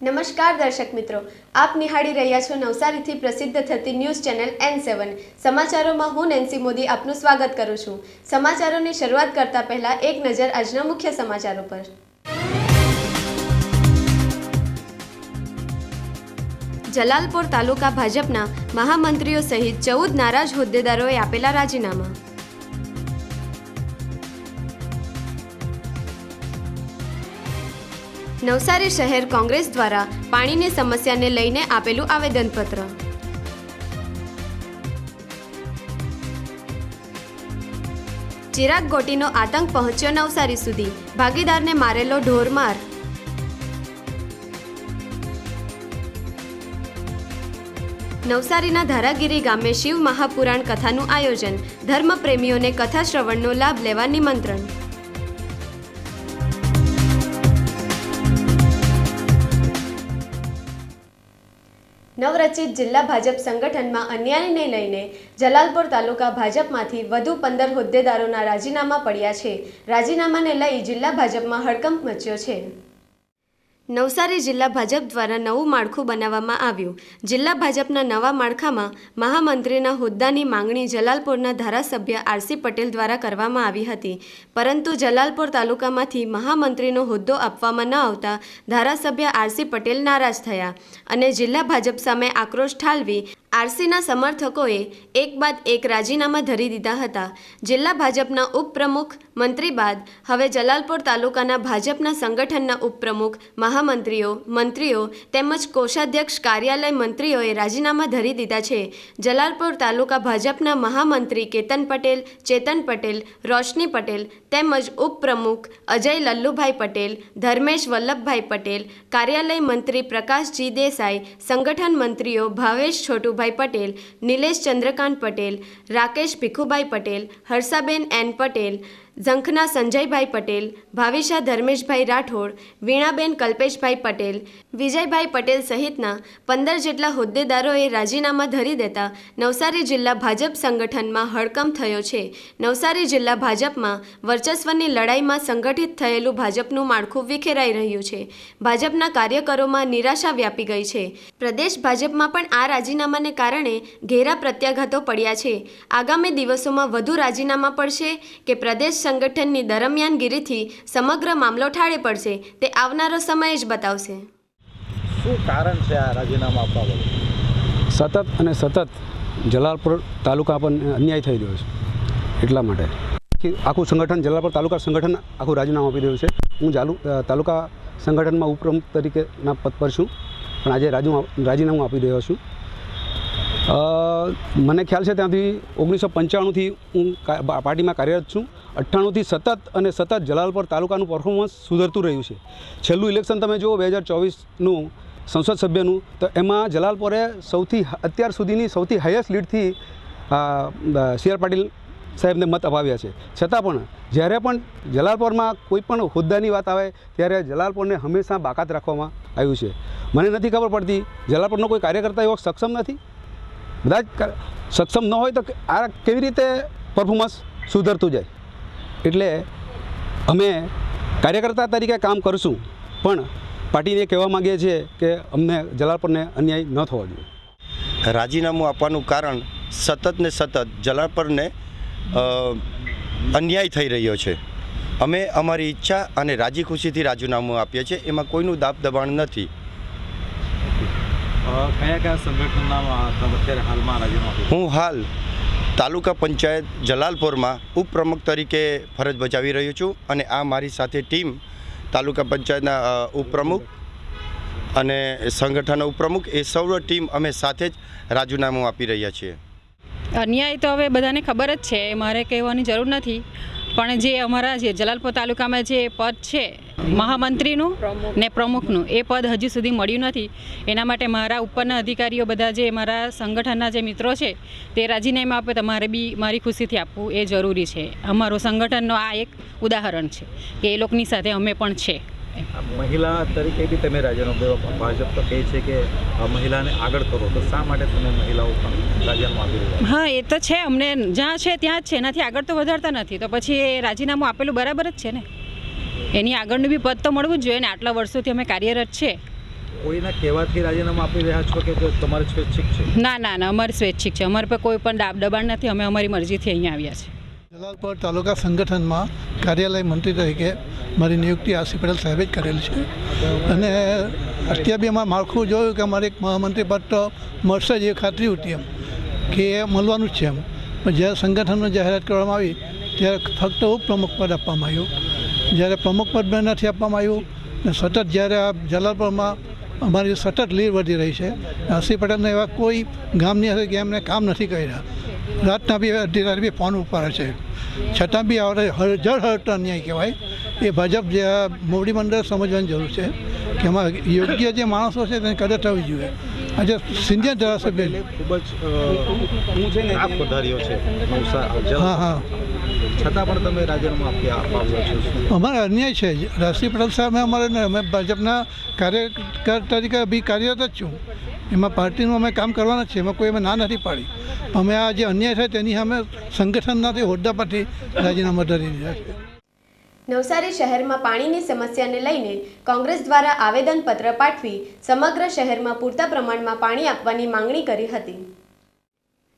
નમસ્કાર દર્શક મિત્રો, આપ નિહાળી રહ્યા છો નવસારીથી પ્રસિદ્ધ થતી ન્યૂઝ ચેનલ એન સેવન. સમાચારોમાં હું નેન્સી મોદી આપનું સ્વાગત કરું છું. સમાચારોની શરૂઆત કરતા પહેલા એક નજર આજના મુખ્ય સમાચારો પર. જલાલપોર તાલુકા ભાજપના મહામંત્રીઓ સહિત ચૌદ નારાજ હોદ્દેદારોએ આપેલા રાજીનામા. નવસારી શહેર કોંગ્રેસ દ્વારા પાણીની સમસ્યાને લઈને આપેલું આવેદનપત્ર. ચિરાગ ગોટીનો આતંક પહોંચ્યો નવસારી સુધી. ભાગીદારને મારેલો ઢોરમાર. નવસારીના ધારાગીરી ગામે શિવ મહાપુરાણ કથાનું આયોજન. ધર્મપ્રેમીઓને કથા શ્રવણનો લાભ લેવા નિમંત્રણ. નવરચિત જિલ્લા ભાજપ સંગઠનમાં અન્યાયને લઈને જલાલપોર તાલુકા ભાજપમાંથી વધુ પંદર હોદ્દેદારોના રાજીનામા પડ્યા છે. રાજીનામાને લઈ જિલ્લા ભાજપમાં હડકંપ મચ્યો છે. નવસારી જિલ્લા ભાજપ દ્વારા નવું માળખું બનાવવામાં આવ્યું. જિલ્લા ભાજપના નવા માળખામાં મહામંત્રીના હોદ્દાની માંગણી જલાલપુરના ધારાસભ્ય આરસી પટેલ દ્વારા કરવામાં આવી હતી. પરંતુ જલાલપુર તાલુકામાંથી મહામંત્રીનો હોદ્દો આપવામાં ન આવતા ધારાસભ્ય આરસી પટેલ નારાજ થયા અને જિલ્લા ભાજપ સામે આક્રોશ ઠાલવી આરસીના સમર્થકોએ એક બાદ એક રાજીનામા ધરી દીધા હતા. જિલ્લા ભાજપના ઉપપ્રમુખ મંત્રી બાદ હવે જલાલપોર તાલુકાના ભાજપના સંગઠનના ઉપપ્રમુખ, મહામંત્રીઓ, મંત્રીઓ તેમજ કોષાધ્યક્ષ કાર્યાલય મંત્રીઓએ રાજીનામા ધરી દીધા છે. જલાલપોર તાલુકા ભાજપના મહામંત્રી કેતન પટેલ, ચેતન પટેલ, રોશની પટેલ તેમજ ઉપપ્રમુખ અજય લલ્લુભાઈ પટેલ, ધર્મેશ વલ્લભભાઈ પટેલ, કાર્યાલય મંત્રી પ્રકાશજી દેસાઈ, સંગઠન મંત્રીઓ ભાવેશ છોટુભાઈ પટેલ, નિલેશ ચંદ્રકાંત પટેલ, રાકેશ ભીખુભાઈ પટેલ, હર્ષાબેન એન પટેલ ઝંખના સંજયભાઈ પટેલ, ભાવિશા ધર્મેશભાઈ રાઠોડ, વીણાબેન કલ્પેશભાઈ પટેલ, વિજયભાઈ પટેલ સહિતના પંદર જેટલા હોદ્દેદારોએ રાજીનામા ધરી દેતા નવસારી જિલ્લા ભાજપ સંગઠનમાં હડકંપ થયો છે. નવસારી જિલ્લા ભાજપમાં વર્ચસ્વની લડાઈમાં સંગઠિત થયેલું ભાજપનું માળખું વિખેરાઈ રહ્યું છે. ભાજપના કાર્યકરોમાં નિરાશા વ્યાપી ગઈ છે. પ્રદેશ ભાજપમાં પણ આ રાજીનામાને કારણે ઘેરા પ્રત્યાઘાતો પડ્યા છે. આગામી દિવસોમાં વધુ રાજીનામા પડશે કે પ્રદેશ સંગઠનની દરમિયાનગીરીથી સમગ્ર મામલો ઠાળે પડશે તે આવનારો સમય જ બતાવશે. શું કારણ છે આ રાજીનામા આપવા બદલ? સતત અને સતત જલાલપુર તાલુકા પર અન્યાય થઈ રહ્યો છે એટલા માટે. આખું સંગઠન જલાલપુર તાલુકા સંગઠન આખું રાજીનામું આપી રહ્યું છે. હું જાલુ તાલુકા સંગઠનમાં ઉપપ્રમુખ તરીકેના પદ પર છું પણ આજે રાજુ રાજીનામું આપી રહ્યો છું. મને ખ્યાલ છે ત્યાંથી ઓગણીસો પંચાણુંથી હું પાર્ટીમાં કાર્યરત છું. અઠ્ઠાણુંથી સતત અને સતત જલાલપર તાલુકાનું પરફોર્મન્સ સુધરતું રહ્યું છે. છેલ્લું ઇલેક્શન તમે જુઓ, બે હજાર ચોવીસનું સંસદ સભ્યનું, તો એમાં જલાલપોરે સૌથી અત્યાર સુધીની સૌથી હાઈએસ્ટ લીડથી સી આર પાટીલ સાહેબને મત અપાવ્યા છે. છતાં પણ, જ્યારે પણ જલાલપોરમાં કોઈ પણ હોદ્દાની વાત આવે, ત્યારે જલાલપોરને હંમેશા બાકાત રાખવામાં આવ્યું છે. મને નથી ખબર પડતી, જલાલપોરનો કોઈ કાર્યકર્તા એવો સક્ષમ નથી? બધા જ સક્ષમ ન હોય તો આ કેવી રીતે પરફોર્મન્સ સુધરતું જાય? એટલે અમે કાર્યકર્તા તરીકે કામ કરશું, પણ પાર્ટીને કહેવા માગીએ છીએ કે અમને જલાલપરને અન્યાય ન થવો જોઈએ. રાજીનામું આપવાનું કારણ સતત ને સતત જલાલપરને અન્યાય થઈ રહ્યો છે. અમે અમારી ઈચ્છા અને રાજી ખુશીથી રાજીનામું આપીએ છીએ, એમાં કોઈનું દાબ દબાણ નથી. કયા કયા સંગઠનના અત્યારે હાલમાં રાજીનામું હું હાલ તાલુકા પંચાયત જલાલપુરમાં ઉપપ્રમુખ તરીકે ફરજ બજાવી રહ્યો છું અને આ મારી સાથે ટીમ તાલુકા પંચાયતના ઉપપ્રમુખ અને સંગઠનના ઉપપ્રમુખ એ સૌ ટીમ અમે સાથે જ રાજીનામું આપી રહ્યા છીએ. અન્યાય તો હવે બધાને ખબર જ છે. મારે કહેવાની જરૂર નથી. પણ જે અમારા જે જલાલપુર તાલુકામાં જે પદ છે મહામંત્રીનું ને પ્રમુખનું એ પદ હજી સુધી મળ્યું નથી. એના માટે મારા ઉપરના અધિકારીઓ બધા જે મારા સંગઠનના જે મિત્રો છે તે રાજીનામું આપે તો મારે બી મારી ખુશીથી આપવું એ જરૂરી છે. અમારું સંગઠનનો આ એક ઉદાહરણ છે કે એ લોકોની સાથે અમે પણ છે. આ મહિલા તરીકે બી તમે રાજીનામું ભાજપ તો કહે છે કે મહિલાને આગળ કરો. તો શા માટે તમે મહિલાઓ પણ રાજીનામું આપી રહ્યા હા એ તો છે. અમને જ્યાં છે ત્યાં જ છે. એનાથી આગળ તો વધારતા નથી. તો પછી એ રાજીનામું આપેલું બરાબર જ છે ને? એની આગળનું બી પદ તો મળવું જ જોઈએ ને. આટલા વર્ષોથી અમે કાર્યરત છે. કોઈના કહેવાથી રાજીનામું આપી રહ્યા છો કે તમારે સ્વૈચ્છિક છે? ના ના ના. અમારે સ્વૈચ્છિક છે. અમારે પર કોઈ પણ દાબ દબાણ નથી. અમે અમારી મરજીથી અહીંયા આવ્યા છે. જલાલપુર તાલુકા સંગઠનમાં કાર્યાલય મંત્રી તરીકે મારી નિયુક્તિ આશી પટેલ સાહેબે જ કરેલી છે. અને અત્યારે બી અમારે માળખું જોયું કે અમારે એક મહામંત્રી પદ તો મળશે જ એ ખાતરી હતી એમ, કે એ મળવાનું જ છે એમ. પણ જ્યારે સંગઠનની જાહેરાત કરવામાં આવી, ત્યારે ફક્ત ઉપપ્રમુખ પદ આપવામાં આવ્યું. જ્યારે પ્રમુખ પદ પણ નથી આપવામાં આવ્યું, ને સતત જ્યારે આ જલાલપરમાં અમારી સતત લીડ વધી રહી છે આશી પટેલને એવા કોઈ ગામની હશે કે એમને કામ નથી કર્યા. રાતના બી રાત બી ફોન ઉપર છે છતાં બી હવે જળ હરતો અન્યાય કહેવાય. એ ભાજપ જે મોવડી મંડળ સમજવાની જરૂર છે કે એમાં યોગ્ય જે માણસો છે તેને કદર થવી જોઈએ. આજે સિંધિયા ધારાસભ્ય ખૂબ જ હું છે ને આ પધાર્યો છે હા હા. છતાં પણ તમે રાજીનામું અમારે અન્યાય છે. રાષ્ટ્રીય પટેલ સામે અમારે ને અમે ભાજપના કાર્યકર તરીકે બી કાર્યરત જ છું. એમાં પાર્ટીનું અમે કામ કરવાના છીએ, એમાં કોઈ અમે ના નથી પાડી. અમે આ જે અન્યાય છે તેની અમે સંગઠનનાથી હોદ્દા પરથી રાજીનામા ધરી રહ્યા છે. નવસારી શહેરમાં પાણીની સમસ્યાને લઈને કોંગ્રેસ દ્વારા આવેદનપત્ર પાઠવી સમગ્ર શહેરમાં પૂરતા પ્રમાણમાં પાણી આપવાની માંગણી કરી હતી.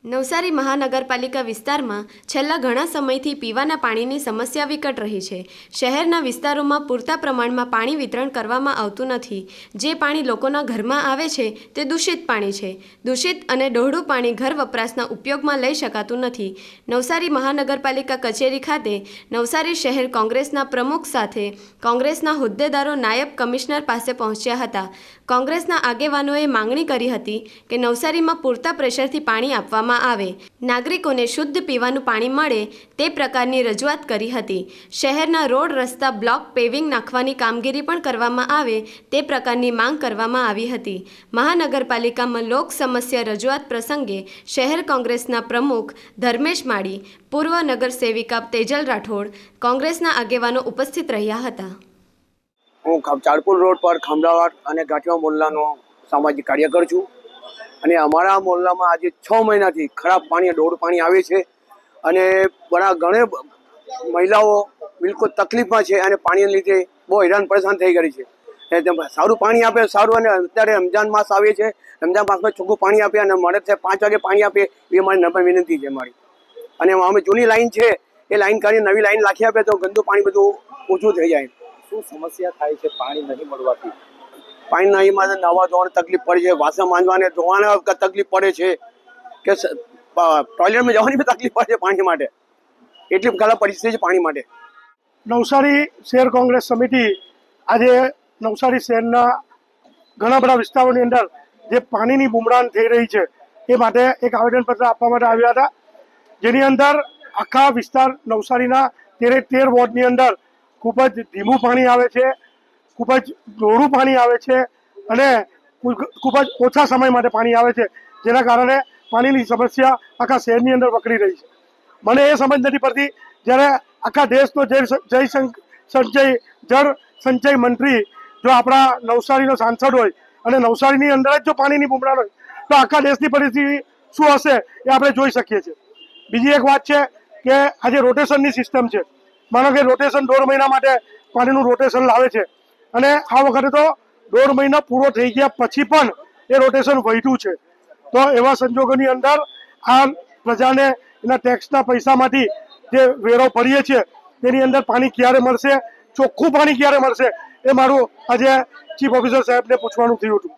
નવસારી મહાનગરપાલિકા વિસ્તારમાં છેલ્લા ઘણા સમયથી પીવાના પાણીની સમસ્યા વિકટ રહી છે. શહેરના વિસ્તારોમાં પૂરતા પ્રમાણમાં પાણી વિતરણ કરવામાં આવતું નથી. જે પાણી લોકોના ઘરમાં આવે છે, તે દૂષિત પાણી છે. દૂષિત અને ડોહળું પાણી ઘર વપરાશના ઉપયોગમાં લઈ શકાતું નથી. નવસારી મહાનગરપાલિકા કચેરી ખાતે નવસારી શહેર કોંગ્રેસના પ્રમુખ સાથે કોંગ્રેસના હોદ્દેદારો નાયબ કમિશનર પાસે પહોંચ્યા હતા. કોંગ્રેસના આગેવાનોએ માંગણી કરી હતી કે નવસારીમાં પૂરતા પ્રેશરથી પાણી આપવામાં આવે. નાગરિકોને શુદ્ધ પીવાનું પાણી મળે તે પ્રકારની રજૂઆત કરી હતી. શહેરના રોડ રસ્તા બ્લોક પેવિંગ નાખવાની કામગીરી પણ કરવામાં આવે તે પ્રકારની માંગ કરવામાં આવી હતી. મહાનગરપાલિકામાં લોક સમસ્યા રજૂઆત પ્રસંગે શહેર કોંગ્રેસના પ્રમુખ ધર્મેશ માળી, પૂર્વ નગર સેવિકા તેજલ રાઠોડ, કોંગ્રેસના આગેવાનો ઉપસ્થિત રહ્યા હતા. હું ચાળપુર રોડ પર ખમડાવાડ અને ગાંઠિયા મોલ્લાનો સામાજિક કાર્યકર છું. અને અમારા મોહલ્લામાં આજે છ મહિનાથી ખરાબ પાણી, દોડ પાણી આવે છે. અને બધા ઘણે મહિલાઓ બિલકુલ તકલીફમાં છે અને પાણીને લીધે બહુ હેરાન પરેશાન થઈ ગઈ છે. સારું પાણી આપે, સારું અને અત્યારે રમજાન માસ આવે છે. રમજાન માસમાં ચોખ્ખું પાણી આપે અને મળે છે પાંચ વાગે પાણી આપે, એ મારી નમ્ર વિનંતી છે મારી. અને અમે જૂની લાઈન છે, એ લાઈન કાઢી નવી લાઈન રાખી આપે તો ગંદુ પાણી બધું ઓછું થઈ જાય. શું સમસ્યા થાય છે પાણી નહીં મળવાથી? પાણી નહીં માં નવા ધોવાની તકલીફ પડે છે, વાસણ માંજવાને, ધોવાને તકલીફ પડે છે કે ટોયલેટમાં જવાની બી તકલીફ પડે છે પાણી માટે. એટલી ખરાબ પરિસ્થિતિ છે પાણી માટે. નવસારી શહેર કોંગ્રેસ સમિતિ આજે નવસારી શહેરના ઘણા બધા વિસ્તારોની અંદર જે પાણીની બુમરાણ થઈ રહી છે, એ માટે એક આવેદનપત્ર આપવા માટે આવ્યા હતા. જેની અંદર આખા વિસ્તાર નવસારીના તેરે તેર વોર્ડની અંદર ખૂબ જ ધીમું પાણી આવે છે. ખૂબ જ ડોળું પાણી આવે છે અને ખૂબ જ ઓછા સમય માટે પાણી આવે છે. જેના કારણે પાણીની સમસ્યા આખા શહેરની અંદર વકરી રહી છે. મને એ સમજ નથી પડતી જ્યારે આખા દેશનો જય જય સંચય જળ સંચય મંત્રી જો આપણા નવસારીનો સાંસદ હોય અને નવસારીની અંદર જ જો પાણીની બુમરાણ હોય, તો આખા દેશની પરિસ્થિતિ શું હશે એ આપણે જોઈ શકીએ છીએ. બીજી એક વાત છે કે આજે રોટેશનની સિસ્ટમ છે. માનો કે રોટેશન દોઢ મહિના માટે પાણીનું રોટેશન લાવે છે. અને આ વખતે તો દોઢ મહિના પૂરો થઈ ગયા પછી પણ એ રોટેશન વધ્યું છે. તો એવા સંજોગોની અંદર આ પ્રજાને એના ટેક્સના પૈસામાંથી જે વેરો ભરીએ છીએ, તેની અંદર પાણી ક્યારે મળશે, ચોખ્ખું પાણી ક્યારે મળશે, એ મારું આજે ચીફ ઓફિસર સાહેબને પૂછવાનું થયું હતું.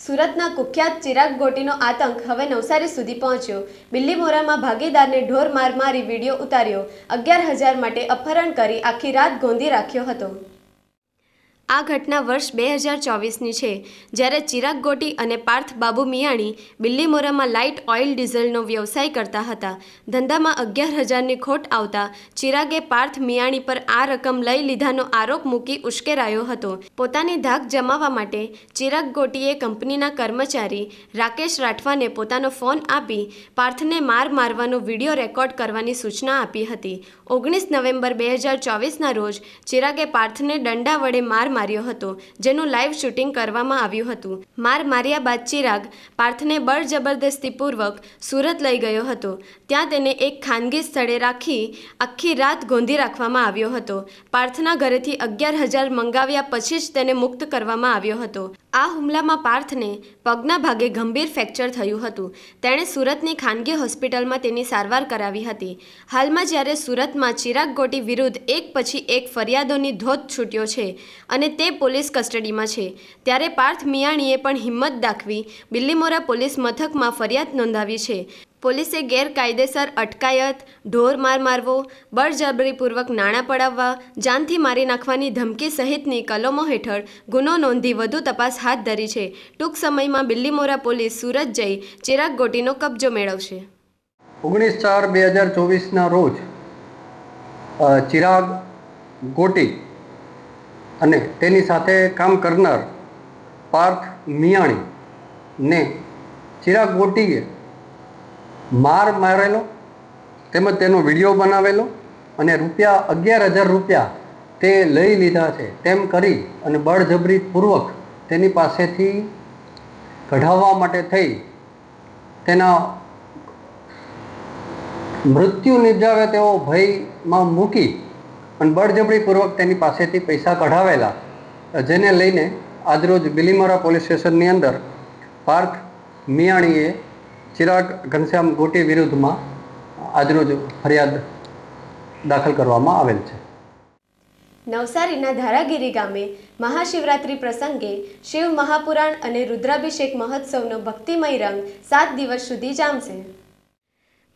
સુરતના કુખ્યાત ચિરાગ ગોટીનો આતંક હવે નવસારી સુધી પહોંચ્યો. બિલ્લીમોરામાં ભાગીદારને ઢોર માર મારી વીડિયો ઉતાર્યો. અગિયાર હજાર માટે અપહરણ કરી આખી રાત ગોંધી રાખ્યો હતો. આ ઘટના વર્ષ બે હજાર ચોવીસની છે, જ્યારે ચિરાગ ગોટી અને પાર્થ બાબુ મિયાણી બિલ્લીમોરામાં લાઇટ ઓઇલ ડીઝલનો વ્યવસાય કરતા હતા. ધંધામાં અગિયાર હજારની ખોટ આવતા ચિરાગે પાર્થ મિયાણી પર આ રકમ લઈ લીધાનો આરોપ મૂકી ઉશ્કેરાયો હતો. પોતાની ધાક જમાવવા માટે ચિરાગ ગોટીએ કંપનીના કર્મચારી રાકેશ રાઠવાને પોતાનો ફોન આપી પાર્થને માર મારવાનો વીડિયો રેકોર્ડ કરવાની સૂચના આપી હતી. ઓગણીસ નવેમ્બર બે હજાર ચોવીસના રોજ ચિરાગે પાર્થને દંડા વડે માર માર્યો હતો, જેનું લાઈવ શૂટિંગ કરવામાં આવ્યું હતું. માર માર્યા બાદ ચિરાગ પાર્થને બળજબરદસ્તીપૂર્વક સુરત લઈ ગયો હતો. ત્યાં તેને એક ખાનગી સ્થળે રાખી આખી રાત ગોંધી રાખવામાં આવ્યો હતો. પાર્થના ઘરેથી અગિયાર હજાર મંગાવ્યા પછી જ તેને મુક્ત કરવામાં આવ્યો હતો. આ હુમલામાં પાર્થને પગના ભાગે ગંભીર ફ્રેક્ચર થયું હતું. તેણે સુરતની ખાનગી હોસ્પિટલમાં તેની સારવાર કરાવી હતી. હાલમાં જ્યારે સુરતમાં ચિરાગ ગોટી વિરુદ્ધ એક પછી એક ફરિયાદોની ધોધ છૂટ્યો છે અને તે પોલીસ કસ્ટડીમાં છે, ત્યારે પાર્થ મિયાણીએ પણ હિંમત દાખવી બિલ્લીમોરા પોલીસ મથકમાં ફરિયાદ નોંધાવી છે. પોલીસે ગેરકાયદેસર અટકાયત, ઢોર માર મારવો, બળજબરીપૂર્વક નાણાં પડાવવા, જાનથી મારી નાખવાની ધમકી સહિતની કલમો હેઠળ ગુનો નોંધી વધુ તપાસ હાથ ધરી છે. ટૂંક સમયમાં બિલ્લીમોરા પોલીસ સુરત જઈ ચિરાગ ગોટીનો કબજો મેળવશે. ઓગણીસ ચાર બે હજાર ચોવીસના રોજ ચિરાગ ગોટી અને તેની સાથે કામ કરનાર પાર્થ મિયાણીને ચિરાગ ગોટીએ માર મારેલો, તેમજ તેનો વીડિયો બનાવેલો અને રૂપિયા અગિયાર હજાર રૂપિયા તે લઈ લીધા છે. તેમ કરી અને બળજબરીપૂર્વક તેની પાસેથી કઢાવવા માટે થઈ. તેના મૃત્યુ નિપજાવે તેવો ભયમાં મૂકી અને બળજબરીપૂર્વક તેની પાસેથી પૈસા કઢાવેલા. જેને લઈને આજરોજ બિલીમોરા પોલીસ સ્ટેશનની અંદર પાર્થ મિયાણીએ ચિરાગ ઘનશ્યામ ગોટી વિરુદ્ધમાં આજરોજ ફરિયાદ દાખલ કરવામાં આવેલ છે. નવસારીના ધારાગીરી ગામે મહાશિવરાત્રિ પ્રસંગે શિવ મહાપુરાણ અને રુદ્રાભિષેક મહોત્સવનો ભક્તિમય રંગ સાત દિવસ સુધી જામશે.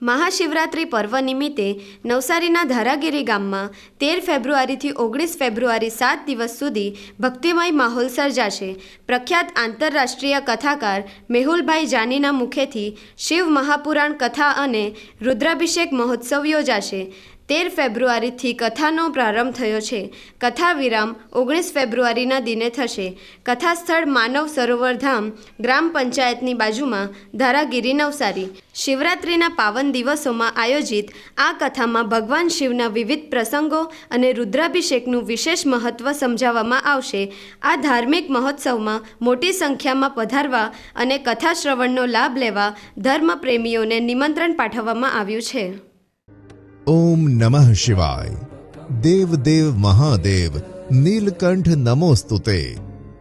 મહાશિવરાત્રિ પર્વ નિમિત્તે નવસારીના ધારાગીરી ગામમાં તેર ફેબ્રુઆરીથી ઓગણીસ ફેબ્રુઆરી સાત દિવસ સુધી ભક્તિમય માહોલ સર્જાશે. પ્રખ્યાત આંતરરાષ્ટ્રીય કથાકાર મેહુલભાઈ જાનીના મુખેથી શિવ મહાપુરાણ કથા અને રુદ્રાભિષેક મહોત્સવ યોજાશે. તેર ફેબ્રુઆરીથી કથાનો પ્રારંભ થયો છે. કથા વિરામ ઓગણીસ ફેબ્રુઆરીના દિને થશે. કથા સ્થળ માનવ સરોવર ધામ ગ્રામ પંચાયતની બાજુમાં ધારાગીરી નવસારી. શિવરાત્રિના પાવન દિવસોમાં આયોજિત આ કથામાં ભગવાન શિવના વિવિધ પ્રસંગો અને રુદ્રાભિષેકનું વિશેષ મહત્વ સમજાવવામાં આવશે. આ ધાર્મિક મહોત્સવમાં મોટી સંખ્યામાં પધારવા અને કથા શ્રવણનો લાભ લેવા ધર્મપ્રેમીઓને નિમંત્રણ પાઠવવામાં આવ્યું છે. ઓમ નમઃ શિવાય દેવ દેવ મહાદેવ નીલકંઠ નમોસ્તુતે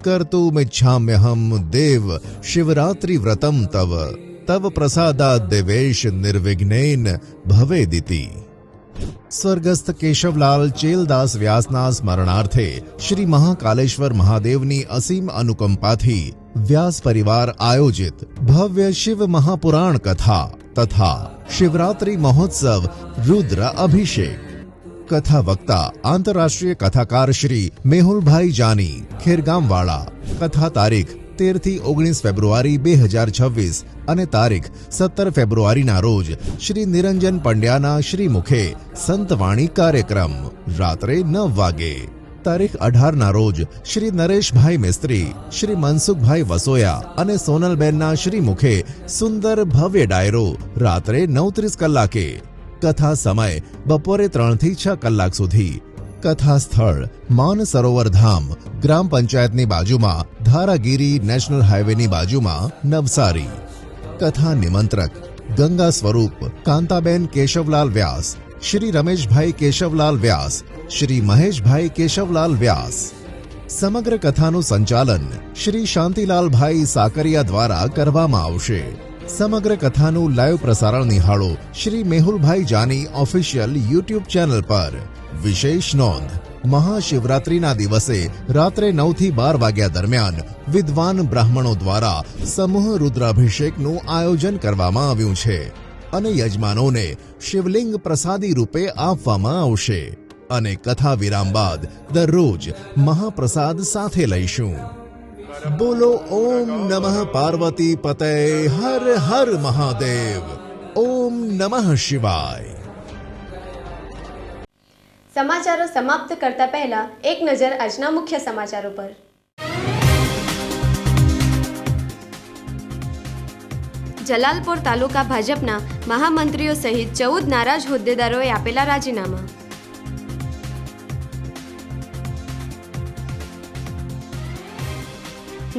કર્તુમિચ્છામ્યહમ દેવ શિવરાત્રિ વ્રતમ તવ તવ પ્રસાદાદ દેવેશ નિર્વિઘ્નેન ભવેદિતિ સ્વર્ગસ્થ કેશવલાલ ચેલદાસ વ્યાસના સ્મરણાર્થે શ્રી મહાકાલેશ્વર મહાદેવની અસીમ અનુકંપાથી વ્યાસ પરિવાર આયોજિત ભવ્ય શિવ મહાપુરાણ કથા તથા શિવરાત્રિ મહોત્સવ, રુદ્ર અભિષેક. કથા વક્તા, આંતરરાષ્ટ્રીય કથાકાર શ્રી મેહુલભાઈ જાની, ખેરગામવાળા. કથા તારીખ, તેરથી ઓગણીસ ફેબ્રુઆરી બે હજાર છવ્વીસ અને તારીખ, સત્તર ફેબ્રુઆરીના રોજ શ્રી નિરંજન પંડ્યાના શ્રી મુખે સંતવાણી કાર્યક્રમ, રાત્રે નવ વાગે. તારીખ અઢારના રોજ શ્રી નરેશભાઈ મિસ્ત્રી, શ્રી મનસુખભાઈ વસોયા અને સોનલબેનના શ્રી મુખે સુંદર ભવ્ય ડાયરો રાત્રે નવત્રીસ કલાકે. કથા સમય બપોરે ત્રણથી છ કલાક સુધી. કથા સ્થળ માન સરોવર ધામ ગ્રામ પંચાયતની બાજુમાં ધારાગીરી નેશનલ હાઈવેની બાજુમાં નવસારી. કથા નિમંત્રક ગંગા સ્વરૂપ, કાંતાબેન કેશવલાલ વ્યાસ, શ્રી રમેશભાઈ કેશવલાલ વ્યાસ શ્રી મહેશભાઈ કેશવલાલ વ્યાસ. સમગ્ર કથાનું સંચાલન શ્રી શાંતિલાલભાઈ સાકરિયા દ્વારા કરવામાં આવશે. સમગ્ર કથાનું લાઈવ પ્રસારણ નિહાળો Shri Mehulbhai Jani official YouTube channel પર. વિશેષ નોંધ, મહાશિવરાત્રિના દિવસે રાત્રે નવથી બાર વાગ્યા દરમિયાન વિદ્વાન બ્રાહ્મણો દ્વારા સમૂહ રુદ્રાભિષેકનું આયોજન કરવામાં આવ્યું છે અને યજમાનોને શિવલિંગ પ્રસાદી રૂપે આપવામાં આવશે. અને કથા વિરામ બાદ દરરોજ મહાપ્રસાદ સાથે લઈશું બોલો ઓમ નમઃ પાર્વતી પતય હર હર મહાદેવ ઓમ નમઃ શિવાય સમાચારો સમાપ્ત કરતા પહેલા એક નજર આજના મુખ્ય સમાચારો પર જલાલપોર તાલુકા ભાજપના મહામંત્રીઓ સહિત ચૌદ નારાજ હોદ્દેદારોએ આપેલા રાજીનામા।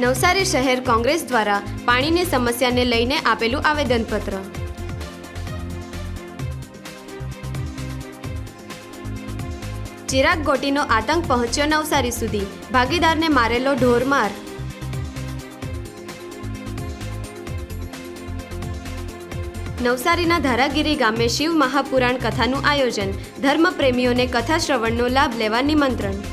નવસારી શહેર કોંગ્રેસ દ્વારા પાણીની સમસ્યાને લઈને આપેલું આવેદનપત્ર. ચિરાગ ગોટીનો આતંક પહોંચ્યો નવસારી સુધી. ભાગીદારને મારેલો ઢોરમાર. નવસારીના ધારાગીરી ગામે શિવ મહાપુરાણ કથાનું આયોજન. ધર્મપ્રેમીઓને કથા શ્રવણનો લાભ લેવા નિમંત્રણ.